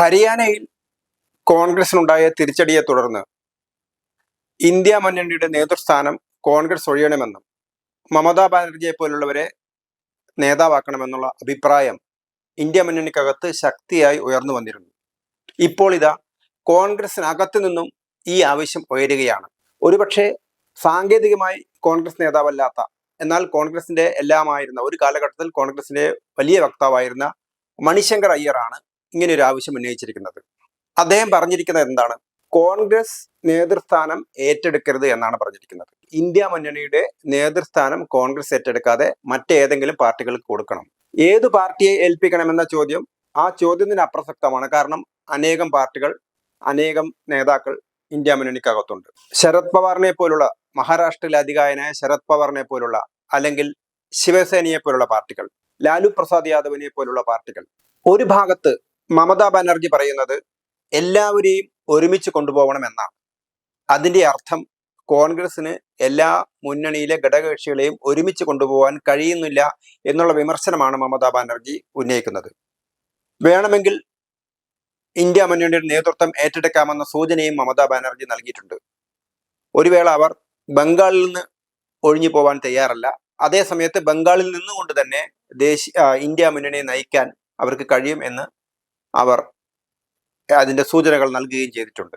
ഹരിയാനയിൽ കോൺഗ്രസിനുണ്ടായ തിരിച്ചടിയെ തുടർന്ന് ഇന്ത്യ മുന്നണിയുടെ നേതൃസ്ഥാനം കോൺഗ്രസ് ഒഴിയണമെന്നും മമതാ ബാനർജിയെ പോലുള്ളവരെ നേതാവാക്കണമെന്നുള്ള അഭിപ്രായം ഇന്ത്യ മുന്നണിക്കകത്ത് ശക്തിയായി ഉയർന്നു വന്നിരുന്നു. ഇപ്പോൾ ഇതാ കോൺഗ്രസിനകത്തു നിന്നും ഈ ആവശ്യം ഉയരുകയാണ്. ഒരുപക്ഷെ സാങ്കേതികമായി കോൺഗ്രസ് നേതാവല്ലാത്ത എന്നാൽ കോൺഗ്രസിന്റെ എല്ലാമായിരുന്ന ഒരു കാലഘട്ടത്തിൽ കോൺഗ്രസിന്റെ വലിയ വക്താവായിരുന്ന മണിശങ്കർ അയ്യറാണ് ഇങ്ങനെ ഒരു ആവശ്യം ഉന്നയിച്ചിരിക്കുന്നത്. അദ്ദേഹം പറഞ്ഞിരിക്കുന്നത് എന്താണ്? കോൺഗ്രസ് നേതൃസ്ഥാനം ഏറ്റെടുക്കരുത് എന്നാണ് പറഞ്ഞിരിക്കുന്നത്. ഇന്ത്യ മുന്നണിയുടെ നേതൃസ്ഥാനം കോൺഗ്രസ് ഏറ്റെടുക്കാതെ മറ്റേതെങ്കിലും പാർട്ടികൾക്ക് കൊടുക്കണം. ഏത് പാർട്ടിയെ ഏൽപ്പിക്കണമെന്ന ചോദ്യം ആ ചോദ്യത്തിന് അപ്രസക്തമാണ്. കാരണം അനേകം പാർട്ടികൾ അനേകം നേതാക്കൾ ഇന്ത്യ മുന്നണിക്കകത്തുണ്ട്. ശരത് പവാറിനെ പോലുള്ള മഹാരാഷ്ട്രയിലെ അധികായനായ ശരത് പവാറിനെ പോലുള്ള അല്ലെങ്കിൽ ശിവസേനയെ പോലുള്ള പാർട്ടികൾ ലാലു പ്രസാദ് യാദവിനെ പോലുള്ള പാർട്ടികൾ ഒരു ഭാഗത്ത് മമതാ ബാനർജി പറയുന്നത് എല്ലാവരെയും ഒരുമിച്ച് കൊണ്ടുപോകണം എന്നാണ്. അതിന്റെ അർത്ഥം കോൺഗ്രസിന് എല്ലാ മുന്നണിയിലെ ഘടകകക്ഷികളെയും ഒരുമിച്ച് കൊണ്ടുപോകാൻ കഴിയുന്നില്ല എന്നുള്ള വിമർശനമാണ് മമതാ ബാനർജി ഉന്നയിക്കുന്നത്. വേണമെങ്കിൽ ഇന്ത്യ മുന്നണിയുടെ നേതൃത്വം ഏറ്റെടുക്കാമെന്ന സൂചനയും മമതാ ബാനർജി നൽകിയിട്ടുണ്ട്. ഒരു വേള അവർ ബംഗാളിൽ നിന്ന് ഒഴിഞ്ഞു പോവാൻ തയ്യാറല്ല. അതേസമയത്ത് ബംഗാളിൽ നിന്നുകൊണ്ട് തന്നെ ദേശീയ ഇന്ത്യ മുന്നണിയെ നയിക്കാൻ അവർക്ക് കഴിയും എന്ന് അവർ അതിന്റെ സൂചനകൾ നൽകുകയും ചെയ്തിട്ടുണ്ട്.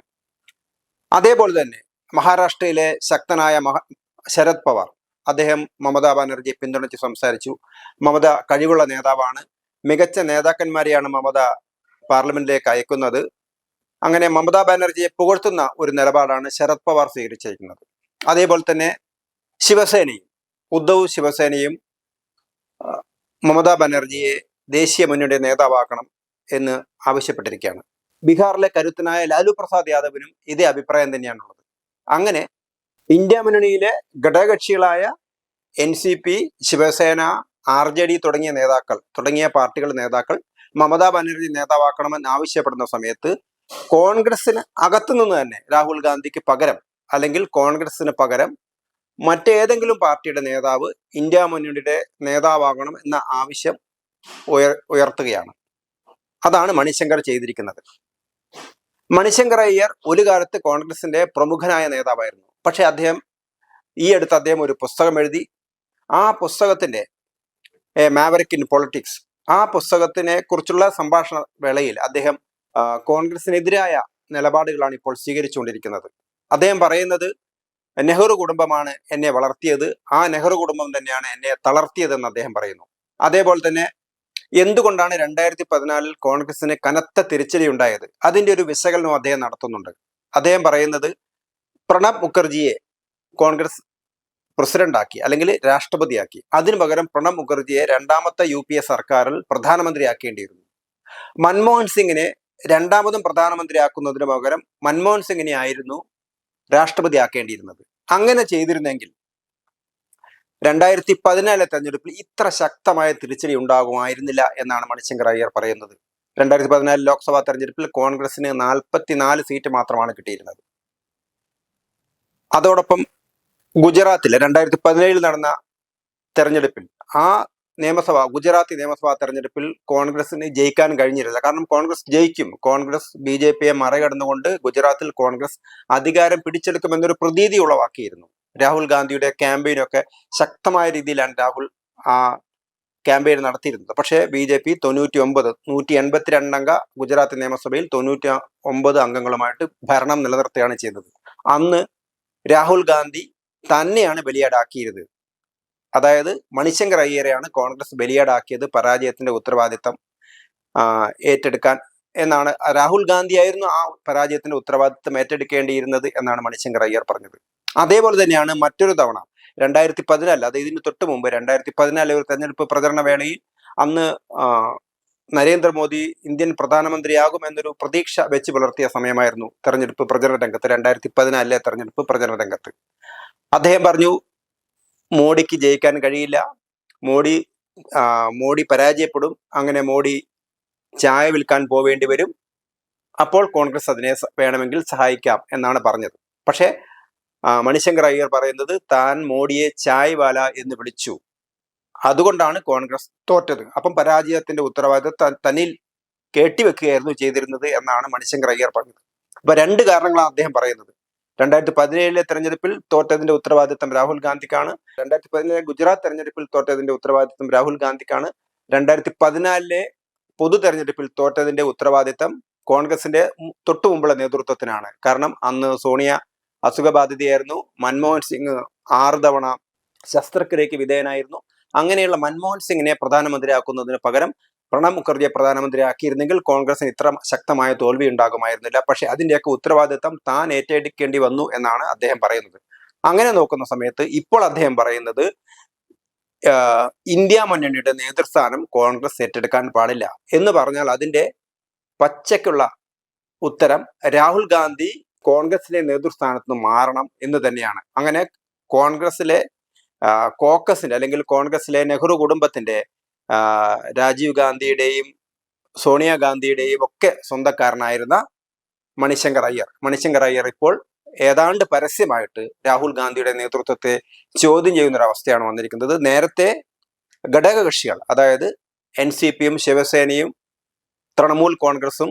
അതേപോലെ തന്നെ മഹാരാഷ്ട്രയിലെ ശക്തനായ മഹ ശരത് പവാർ അദ്ദേഹം മമതാ ബാനർജിയെ പിന്തുണച്ച് സംസാരിച്ചു. മമത കഴിവുള്ള നേതാവാണ്. മികച്ച നേതാക്കന്മാരെയാണ് മമത പാർലമെന്റിലേക്ക് അയക്കുന്നത്. അങ്ങനെ മമതാ ബാനർജിയെ പുകഴ്ത്തുന്ന ഒരു നിലപാടാണ് ശരത് പവാർ സ്വീകരിച്ചിരിക്കുന്നത്. അതേപോലെ തന്നെ ശിവസേനയും ഉദ്ധവ് ശിവസേനയും മമതാ ബാനർജിയെ ദേശീയ മുന്നണിയുടെ നേതാവാക്കണം. എന്ന് ആവശ്യപ്പെട്ടിരിക്കുകയാണ്. ബീഹാറിലെ കരുത്തനായ ലാലു പ്രസാദ് യാദവിനും ഇതേ അഭിപ്രായം തന്നെയാണുള്ളത്. അങ്ങനെ ഇന്ത്യ മുന്നണിയിലെ ഘടകകക്ഷികളായ N C P Shiv Sena R J D തുടങ്ങിയ നേതാക്കൾ തുടങ്ങിയ പാർട്ടികളുടെ നേതാക്കൾ മമതാ ബാനർജി നേതാവാക്കണമെന്ന് ആവശ്യപ്പെടുന്ന സമയത്ത് കോൺഗ്രസിന് അകത്തുനിന്ന് തന്നെ രാഹുൽ ഗാന്ധിക്ക് പകരം അല്ലെങ്കിൽ കോൺഗ്രസിന് പകരം മറ്റേതെങ്കിലും പാർട്ടിയുടെ നേതാവ് ഇന്ത്യ മുന്നണിയുടെ നേതാവാകണം എന്ന ആവശ്യം ഉയർ ഉയർത്തുകയാണ്. അതാണ് മണിശങ്കർ ചെയ്തിരിക്കുന്നത്. മണിശങ്കർ അയ്യർ ഒരു കാലത്ത് കോൺഗ്രസിന്റെ പ്രമുഖനായ നേതാവായിരുന്നു. പക്ഷെ അദ്ദേഹം ഈ അടുത്ത് അദ്ദേഹം ഒരു പുസ്തകം എഴുതി ആ പുസ്തകത്തിന്റെ മാവറിക് ഇൻ പൊളിറ്റിക്സ് ആ പുസ്തകത്തിനെ കുറിച്ചുള്ള സംഭാഷണ വേളയിൽ അദ്ദേഹം കോൺഗ്രസിനെതിരായ നിലപാടുകളാണ് ഇപ്പോൾ സ്വീകരിച്ചുകൊണ്ടിരിക്കുന്നത്. അദ്ദേഹം പറയുന്നത് നെഹ്റു കുടുംബമാണ് എന്നെ വളർത്തിയത്. ആ നെഹ്റു കുടുംബം തന്നെയാണ് എന്നെ തളർത്തിയതെന്ന് അദ്ദേഹം പറയുന്നു. അതേപോലെ തന്നെ എന്തുകൊണ്ടാണ് രണ്ടായിരത്തി പതിനാലിൽ കോൺഗ്രസിന് കനത്ത തിരിച്ചടി ഉണ്ടായത്? അതിന്റെ ഒരു വിശകലനം അദ്ദേഹം നടത്തുന്നുണ്ട്. അദ്ദേഹം പറയുന്നത് പ്രണബ് മുഖർജിയെ കോൺഗ്രസ് പ്രസിഡന്റാക്കി അല്ലെങ്കിൽ രാഷ്ട്രപതിയാക്കി. അതിനു പകരം പ്രണബ് മുഖർജിയെ രണ്ടാമത്തെ യു പി എ സർക്കാരിൽ പ്രധാനമന്ത്രിയാക്കേണ്ടിയിരുന്നു. മൻമോഹൻ സിംഗിനെ രണ്ടാമതും പ്രധാനമന്ത്രിയാക്കുന്നതിന് പകരം മൻമോഹൻ സിംഗിനെ ആയിരുന്നു രാഷ്ട്രപതി ആക്കേണ്ടിയിരുന്നത് അങ്ങനെ ചെയ്തിരുന്നെങ്കിൽ രണ്ടായിരത്തി പതിനാലിലെ തെരഞ്ഞെടുപ്പിൽ ഇത്ര ശക്തമായ തിരിച്ചടി ഉണ്ടാകുമായിരുന്നില്ല എന്നാണ് മണിശങ്കർ അയ്യർ പറയുന്നത്. രണ്ടായിരത്തി പതിനാല് ലോക്സഭാ തെരഞ്ഞെടുപ്പിൽ കോൺഗ്രസിന് നാൽപ്പത്തിനാല് സീറ്റ് മാത്രമാണ് കിട്ടിയിരുന്നത്. അതോടൊപ്പം ഗുജറാത്തിലെ രണ്ടായിരത്തി പതിനേഴിൽ നടന്ന തെരഞ്ഞെടുപ്പിൽ ആ നിയമസഭ ഗുജറാത്തി നിയമസഭാ തെരഞ്ഞെടുപ്പിൽ കോൺഗ്രസിന് ജയിക്കാൻ കഴിഞ്ഞിരുന്നില്ല. കാരണം കോൺഗ്രസ് ജയിക്കും. കോൺഗ്രസ് ബി ജെ പിയെ മറികടന്നുകൊണ്ട് ഗുജറാത്തിൽ കോൺഗ്രസ് അധികാരം പിടിച്ചെടുക്കുമെന്നൊരു പ്രതീതി ഉളവാക്കിയിരുന്നു. രാഹുൽ ഗാന്ധിയുടെ ക്യാമ്പയിനൊക്കെ ശക്തമായ രീതിയിലാണ് രാഹുൽ ആ ക്യാമ്പയിൻ നടത്തിയിരുന്നത്. പക്ഷേ ബി ജെ പി തൊണ്ണൂറ്റി ഒമ്പത് നൂറ്റി എൺപത്തിരണ്ട് അംഗ ഗുജറാത്ത് നിയമസഭയിൽ തൊണ്ണൂറ്റി ഒമ്പത് അംഗങ്ങളുമായിട്ട് ഭരണം നിലനിർത്തുകയാണ് ചെയ്തത്. അന്ന് രാഹുൽ ഗാന്ധി തന്നെയാണ് ബലിയാടാക്കിയത് അതായത് മണിശങ്കർ അയ്യരെയാണ് കോൺഗ്രസ് ബലിയാടാക്കിയത് പരാജയത്തിന്റെ ഉത്തരവാദിത്തം ഏറ്റെടുക്കാൻ എന്നാണ്. രാഹുൽ ഗാന്ധി ആയിരുന്നു ആ പരാജയത്തിന്റെ ഉത്തരവാദിത്തം ഏറ്റെടുക്കേണ്ടിയിരുന്നത് എന്നാണ് മണിശങ്കർ അയ്യർ പറഞ്ഞത്. അതേപോലെ തന്നെയാണ് മറ്റൊരു തവണ. രണ്ടായിരത്തി പതിനാല് അത് ഇതിന് തൊട്ട് മുമ്പ് രണ്ടായിരത്തി പതിനാല് ഒരു തെരഞ്ഞെടുപ്പ് പ്രചരണ വേളയിൽ അന്ന് നരേന്ദ്രമോദി ഇന്ത്യൻ പ്രധാനമന്ത്രിയാകും എന്നൊരു പ്രതീക്ഷ വെച്ച് പുലർത്തിയ സമയമായിരുന്നു തെരഞ്ഞെടുപ്പ് പ്രചരണ രംഗത്ത് രണ്ടായിരത്തി പതിനാലിലെ തെരഞ്ഞെടുപ്പ് പ്രചരണ രംഗത്ത്. അദ്ദേഹം പറഞ്ഞു മോഡിക്ക് ജയിക്കാൻ കഴിയില്ല. മോഡി മോഡി പരാജയപ്പെടും. അങ്ങനെ മോഡി ചായ വിൽക്കാൻ പോവേണ്ടി വരും. അപ്പോൾ കോൺഗ്രസ് അതിനെ വേണമെങ്കിൽ സഹായിക്കാം എന്നാണ് പറഞ്ഞത്. പക്ഷേ മണിശങ്കർ അയ്യർ പറയുന്നത് താൻ മോഡിയെ ചായ് വാല എന്ന് വിളിച്ചു. അതുകൊണ്ടാണ് കോൺഗ്രസ് തോറ്റത്. അപ്പം പരാജയത്തിന്റെ ഉത്തരവാദിത്വം തന്നിൽ കെട്ടിവെക്കുകയായിരുന്നു ചെയ്തിരുന്നത് എന്നാണ് മണിശങ്കർ അയ്യർ പറഞ്ഞത്. അപ്പൊ രണ്ട് കാരണങ്ങളാണ് അദ്ദേഹം പറയുന്നത്. രണ്ടായിരത്തി പതിനേഴിലെ തെരഞ്ഞെടുപ്പിൽ തോറ്റതിന്റെ ഉത്തരവാദിത്തം രാഹുൽ ഗാന്ധിക്കാണ്. രണ്ടായിരത്തി പതിനേഴ് ഗുജറാത്ത് തെരഞ്ഞെടുപ്പിൽ തോറ്റതിന്റെ ഉത്തരവാദിത്തം രാഹുൽ ഗാന്ധിക്കാണ്. രണ്ടായിരത്തി പതിനാലിലെ പൊതു തെരഞ്ഞെടുപ്പിൽ തോറ്റതിന്റെ ഉത്തരവാദിത്തം കോൺഗ്രസിന്റെ തൊട്ടുമുമ്പുള്ള തൊട്ടു മുമ്പുള്ള നേതൃത്വത്തിനാണ്. കാരണം അന്ന് സോണിയ അസുഖബാധിതയായിരുന്നു. മൻമോഹൻ സിംഗ് ആറ് തവണ ശസ്ത്രക്രിയക്ക് വിധേയനായിരുന്നു. അങ്ങനെയുള്ള മൻമോഹൻ സിംഗിനെ പ്രധാനമന്ത്രിയാക്കുന്നതിന് പകരം പ്രണബ് മുഖർജിയെ പ്രധാനമന്ത്രിയാക്കിയിരുന്നെങ്കിൽ കോൺഗ്രസിന് ഇത്ര ശക്തമായ തോൽവി ഉണ്ടാകുമായിരുന്നില്ല. പക്ഷെ അതിന്റെയൊക്കെ ഉത്തരവാദിത്തം താൻ ഏറ്റെടുക്കേണ്ടി വന്നു എന്നാണ് അദ്ദേഹം പറയുന്നത്. അങ്ങനെ നോക്കുന്ന സമയത്ത് ഇപ്പോൾ അദ്ദേഹം പറയുന്നത് ഇന്ത്യ മുന്നണിയുടെ നേതൃസ്ഥാനം കോൺഗ്രസ് ഏറ്റെടുക്കാൻ പാടില്ല എന്ന് പറഞ്ഞാൽ അതിന്റെ പച്ചയ്ക്കുള്ള ഉത്തരം രാഹുൽ ഗാന്ധി കോൺഗ്രസിലെ നേതൃസ്ഥാനത്ത് നിന്ന് മാറണം എന്ന് തന്നെയാണ്. അങ്ങനെ കോൺഗ്രസിലെ കോക്കസിന്റെ അല്ലെങ്കിൽ കോൺഗ്രസിലെ നെഹ്റു കുടുംബത്തിന്റെ രാജീവ് ഗാന്ധിയുടെയും സോണിയാഗാന്ധിയുടെയും ഒക്കെ സ്വന്തക്കാരനായിരുന്ന മണിശങ്കർ അയ്യർ. മണിശങ്കർ അയ്യർ ഇപ്പോൾ ഏതാണ്ട് പരസ്യമായിട്ട് രാഹുൽ ഗാന്ധിയുടെ നേതൃത്വത്തെ ചോദ്യം ചെയ്യുന്ന അവസ്ഥയാണ് വന്നിരിക്കുന്നത്. നേരത്തെ ഘടകകക്ഷികൾ അതായത് എൻ സി പിയും ശിവസേനയും തൃണമൂൽ കോൺഗ്രസും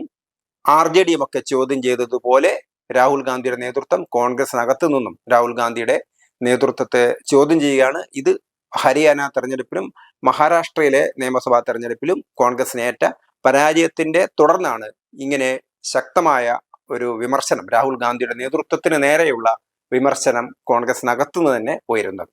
ആർ ജെ ഡിയും ഒക്കെ ചോദ്യം ചെയ്തതുപോലെ രാഹുൽ ഗാന്ധിയുടെ നേതൃത്വം കോൺഗ്രസിനകത്തു നിന്നും രാഹുൽ ഗാന്ധിയുടെ നേതൃത്വത്തെ ചോദ്യം ചെയ്യുകയാണ്. ഇത് ഹരിയാന തെരഞ്ഞെടുപ്പിലും മഹാരാഷ്ട്രയിലെ നിയമസഭാ തെരഞ്ഞെടുപ്പിലും കോൺഗ്രസിനേറ്റ പരാജയത്തിന്റെ തുടർന്നാണ് ഇങ്ങനെ ശക്തമായ ഒരു വിമർശനം രാഹുൽ ഗാന്ധിയുടെ നേതൃത്വത്തിന് നേരെയുള്ള വിമർശനം കോൺഗ്രസിനകത്തുനിന്ന് തന്നെ ഉയരുന്നത്.